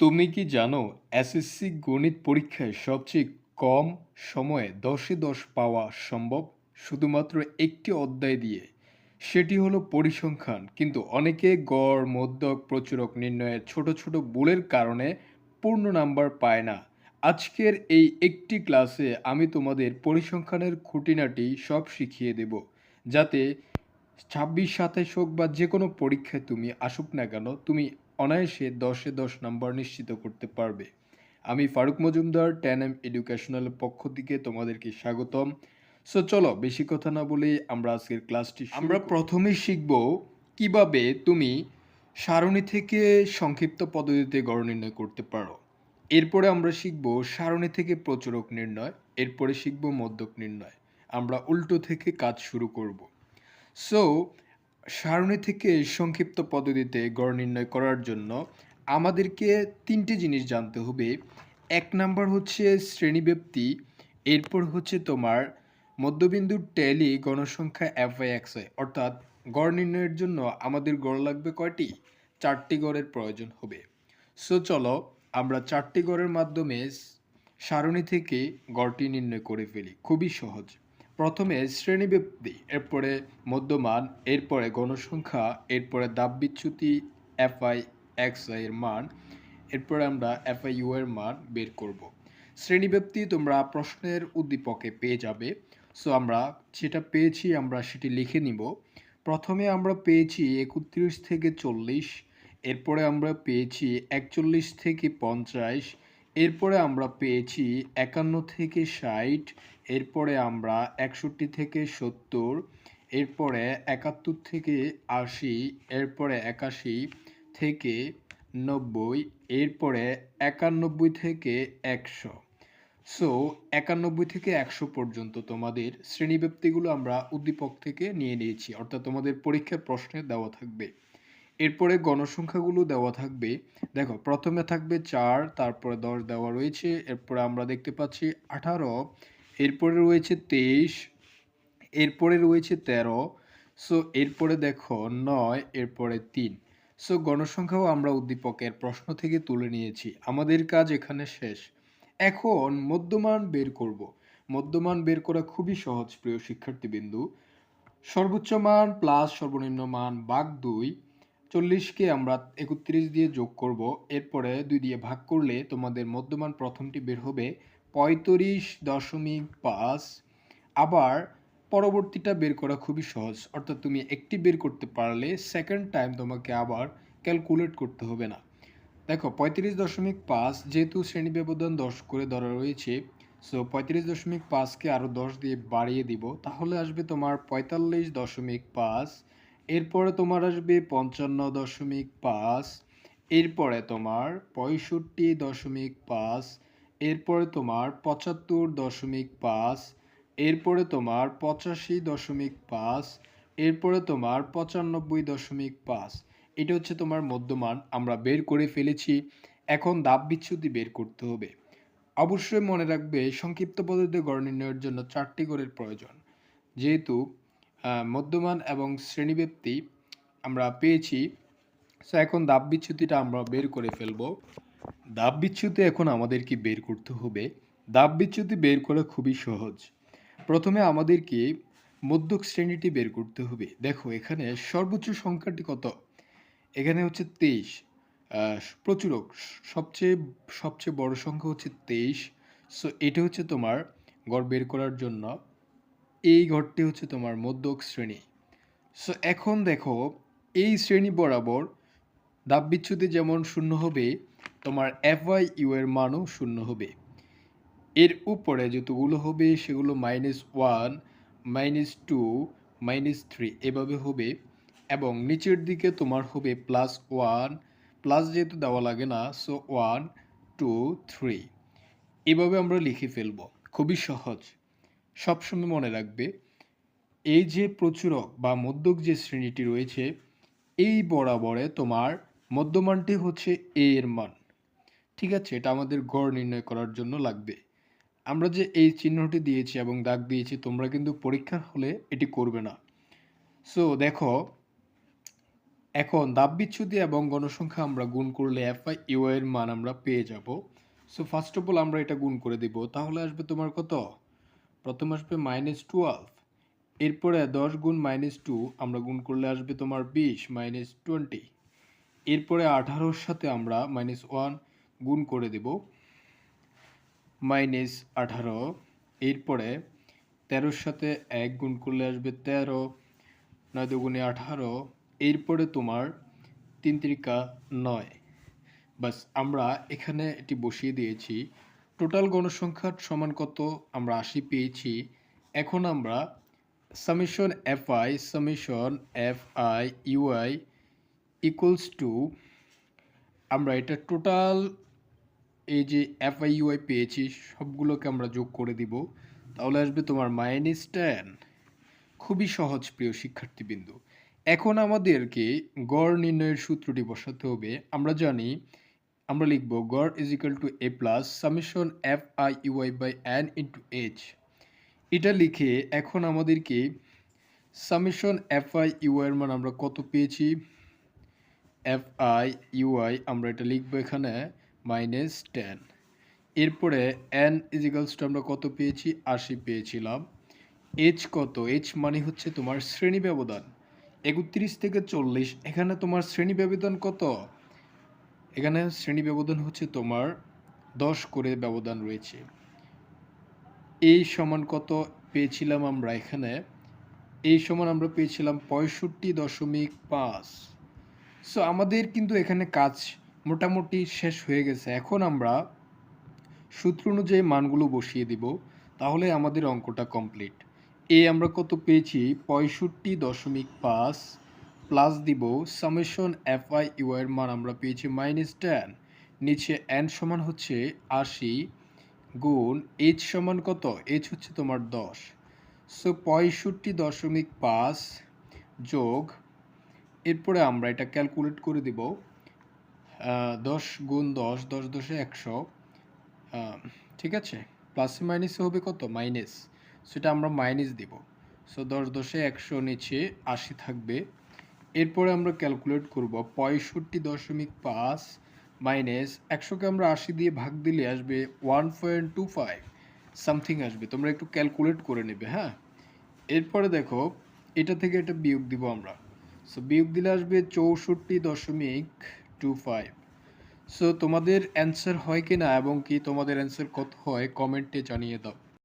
তুমি কি জানো এসএসসি গণিত পরীক্ষায় সবচেয়ে কম সময়ে দশে দশ পাওয়া সম্ভব? শুধুমাত্র একটি অধ্যায় দিয়ে। সেটি হলো পরিসংখ্যান। কিন্তু অনেকে গড়, মধ্যক, প্রচুরক নির্ণয়ের ছোট ছোট ভুলের কারণে পূর্ণ নাম্বার পায় না। আজকের এই একটি ক্লাসে আমি তোমাদের পরিসংখ্যানের খুঁটিনাটি সব শিখিয়ে দেব। যাতে ছাব্বিশ সাতাশ হোক বা যে কোনো পরীক্ষায় তুমি আসুক না কেন, তুমি অনায়াসে দশে দশ নাম্বার নিশ্চিত করতে পারবে। আমি Faruk Majumdar ten M educational পক্ষ থেকে তোমাদেরকে স্বাগতম। সো চলো বেশি কথা না বলে আমরা আজকের ক্লাসটি আমরা প্রথমে শিখব কীভাবে তুমি সারণী থেকে সংক্ষিপ্ত পদ্ধতিতে গড় নির্ণয় করতে পারো। এরপরে আমরা শিখব সারণী থেকে প্রচুরক নির্ণয় এরপরে শিখব মধ্যক নির্ণয়। আমরা উল্টো থেকে কাজ শুরু করব। সো সারণী থেকে সংক্ষিপ্ত পদ্ধতিতে গড় নির্ণয় করার জন্য আমাদেরকে তিনটি জিনিস জানতে হবে। এক নাম্বার হচ্ছে শ্রেণীব্যাপ্তি, এরপর হচ্ছে তোমার মধ্যবিন্দুর ট্যালি গণসংখ্যা এফ আই এক্স অর্থাৎ গড় নির্ণয়ের জন্য আমাদের গড় লাগবে কয়টি? চারটি গড়ের প্রয়োজন হবে। সো চলো আমরা চারটি গড়ের মাধ্যমে সারণী থেকে গড়টি নির্ণয় করে ফেলি। খুবই সহজ। প্রথমে শ্রেণীব্যাপ্তি এরপরে মধ্যমান, এরপরে গণসংখ্যা এরপরে দাব বিচ্যুতি এফআই এক্স আই এর মান, এরপরে আমরা এফআই ইউ এর মান বের করব। শ্রেণীব্যাপ্তি তোমরা প্রশ্নের উদ্দীপকে পেয়ে যাবে। সো আমরা যেটা পেয়েছি, আমরা সেটি লিখে নিব। প্রথমে আমরা পেয়েছি একত্রিশ থেকে চল্লিশ, এরপরে আমরা পেয়েছি একচল্লিশ থেকে পঞ্চাশ এরপরে আমরা পেয়েছি একান্ন থেকে ষাট, এরপরে আমরা একষট্টি থেকে সত্তর, এরপরে একাত্তর থেকে আশি, এরপরে একাশি থেকে নব্বই, এরপরে একানব্বই থেকে একশো। সো একানব্বই থেকে একশো পর্যন্ত তোমাদের শ্রেণীব্যাপ্তিগুলো আমরা উদ্দীপক থেকে নিয়ে নিয়েছি, অর্থাৎ তোমাদের পরীক্ষায় প্রশ্নে দেওয়া থাকবে। এরপরে গণসংখ্যাগুলো দেওয়া থাকবে। দেখো, প্রথমে থাকবে চার, তারপরে দশ দেওয়া রয়েছে। এরপরে আমরা দেখতে পাচ্ছি আঠারো, এরপরে রয়েছে তেইশ, এরপরে রয়েছে তেরো, সো এরপরে দেখো নয়, এরপরে তিন। সো গণসংখ্যাও আমরা উদ্দীপকের প্রশ্ন থেকে তুলে নিয়েছি। আমাদের কাজ এখানে শেষ। এখন মধ্যমান বের করব। মধ্যমান বের করা খুবই সহজ, প্রিয় শিক্ষার্থীবিন্দু। সর্বোচ্চ মান প্লাস সর্বনিম্ন মান বাঘ দুই চল্লিশকে আমরা একত্রিশ দিয়ে যোগ করব। এরপরে দুই দিয়ে ভাগ করলে তোমাদের মধ্যমান প্রথমটি বের হবে পঁয়ত্রিশ দশমিক পাঁচ। আবার পরবর্তীটা বের করা খুবই সহজ, অর্থাৎ তুমি একটি বের করতে পারলে সেকেন্ড টাইম তোমাকে আবার ক্যালকুলেট করতে হবে না। দেখো, পঁয়ত্রিশ দশমিক পাঁচ যেহেতু শ্রেণি ব্যবধান দশ করে ধরা রয়েছে সো পঁয়ত্রিশ দশমিক পাঁচকে আরও দশ দিয়ে বাড়িয়ে দিব, তাহলে আসবে তোমার পঁয়তাল্লিশ দশমিক পাঁচ। এরপরে তোমার আসবে পঞ্চান্ন দশমিক পাঁচ, এরপরে তোমার পঁয়ষট্টি দশমিক পাঁচ, এরপরে তোমার পঁচাত্তর দশমিক পাঁচ, এরপরে তোমার পঁচাশি দশমিক পাঁচ, এরপরে তোমার পঁচানব্বই দশমিক পাঁচ। এটা হচ্ছে তোমার মধ্যমান, আমরা বের করে ফেলেছি। এখন দাব বিচ্ছুতি বের করতে হবে। অবশ্যই মনে রাখবে, সংক্ষিপ্ত পদ্ধতিতে গড় নির্ণয়ের জন্য চারটি গড়ের প্রয়োজন। যেহেতু মধ্যমান এবং শ্রেণীব্যাপ্তি আমরা পেয়েছি। সো এখন দাব বিচ্যুতিটা আমরা বের করে ফেলব। দাব বিচ্যুতি এখন আমাদেরকে বের করতে হবে। দাব বিচ্যুতি বের করা খুবই সহজ। প্রথমে আমাদেরকে মধ্যক শ্রেণীটি বের করতে হবে। দেখো, এখানে সর্বোচ্চ সংখ্যাটি কত? এখানে হচ্ছে তেইশ। প্রচুরক। সবচেয়ে সবচেয়ে বড় সংখ্যা হচ্ছে তেইশ। সো এটা হচ্ছে তোমার গড় বের করার জন্য এই ঘরটি হচ্ছে তোমার মধ্যক শ্রেণি। সো এখন দেখো, এই শ্রেণি বরাবর দাব বিচ্ছুতি যেমন শূন্য হবে, তোমার এফ ওয়াই ইউ এর মানও শূন্য হবে। এর উপরে যতগুলো হবে, সেগুলো minus one minus two minus three এভাবে হবে এবং নিচের দিকে তোমার হবে প্লাস ওয়ান প্লাস যেহেতু দেওয়া লাগে না সো ওয়ান টু থ্রি এভাবে আমরা লিখে ফেলব। খুবই সহজ। সবসময় মনে রাখবে, এই যে প্রচুরক বা মধ্যক যে শ্রেণীটি রয়েছে, এই বরাবরে তোমার মধ্যমানটি হচ্ছে এ এর মান। ঠিক আছে? এটা আমাদের গড় নির্ণয় করার জন্য লাগবে। আমরা যে এই চিহ্নটি দিয়েছি এবং দাগ দিয়েছি, তোমরা কিন্তু পরীক্ষার হলে এটি করবে না। সো দেখো, এখন দাব বিচ্ছুতি এবং গণসংখ্যা আমরা গুণ করলে এফ আই ইউ এর মান আমরা পেয়ে যাব। সো ফার্স্ট অফ অল আমরা এটা গুণ করে দিব। তাহলে আসবে তোমার কত? প্রথম আসবে মাইনাস টুয়েলভ এরপরে দশ গুণ মাইনাস টু আমরা গুণ করলে আসবে তোমার বিশ মাইনাস টোয়েন্টি এরপরে আঠারোর সাথে আমরা মাইনাস ওয়ান গুণ করে দেব মাইনাস আঠারো, এরপরে তেরোর সাথে এক গুণ করলে আসবে তেরো, নয় দুগুণে আঠারো, এরপরে তোমার তিন তিরিকা নয় বাস আমরা এখানে এটি বসিয়ে দিয়েছি টোটাল গণসংখ্যার সমান কত আমরা আশি পেয়েছি? এখন আমরা summation F I summation F I U I equals to আমরা এটা টোটাল এই যে এফ আই ইউআই পেয়েছি, সবগুলোকে আমরা যোগ করে দিব। তাহলে আসবে তোমার মাইনাস টেন খুবই সহজ, প্রিয় শিক্ষার্থীবৃন্দ। এখন আমাদেরকে গড় নির্ণয়ের সূত্রটি বসাতে হবে। আমরা জানি আমরা লিখব গড় is equal to A plus summation F I U I by N into H এটা লিখে এখন আমাদেরকে সামেশন এফ আই ইউআই এর মান আমরা কত পেয়েছি? এফ আই ইউআই আমরা এটা লিখব এখানে মাইনাস টেন এরপরে এন টু আমরা কত পেয়েছি? আশি পেয়েছিলাম। এইচ কত? এইচ মানে হচ্ছে তোমার শ্রেণি ব্যবধান। একত্রিশ থেকে চল্লিশ, এখানে তোমার শ্রেণি ব্যবধান কত? এখানে শ্রেণি ব্যবধান হচ্ছে তোমার দশ করে ব্যবধান রয়েছে। এই সমান কত পেয়েছিলাম আমরা এখানে? এই সমান আমরা পেয়েছিলাম পঁয়ষট্টি দশমিক পাঁচ। সো আমাদের কিন্তু এখানে কাজ মোটামুটি শেষ হয়ে গেছে। এখন আমরা সূত্র অনুযায়ী মানগুলো বসিয়ে দিব, তাহলে আমাদের অঙ্কটা কমপ্লিট এ আমরা কত পেয়েছি? পঁয়ষট্টি দশমিক পাঁচ। প্লাস দিব, সামেশন এফ আই ইউ এর মান আমরা পেয়েছি মাইনাস টেন নিচে এন সমান হচ্ছে আশি গুণ এইচ সমান কত? এইচ হচ্ছে তোমার দশ। সো পঁয়ষট্টি দশমিক পাঁচ যোগ, এরপরে আমরা এটা ক্যালকুলেট করে দিব দশ গুণ দশ দশ দশে একশো ঠিক আছে? প্লাসে মাইনাসে হবে কত? মাইনাস সেটা আমরা মাইনাস দিব। সো দশ দশে একশো নিচে আশি থাকবে। এরপরে আমরা ক্যালকুলেট করব পঁয়ষট্টি দশমিক পাঁচ মাইনাস একশোকে আমরা আশি দিয়ে ভাগ দিলে আসবে one point two five something আসবে। তোমরা একটু ক্যালকুলেট করে নেবে হ্যাঁ? এরপরে দেখো, এটা থেকে এটা বিয়োগ দিব আমরা। সো বিয়োগ দিলে আসবে চৌষট্টি দশমিক টু ফাইভ সো তোমাদের অ্যান্সার হয় কি না এবং কি তোমাদের অ্যান্সার কত হয় কমেন্টে জানিয়ে দাও।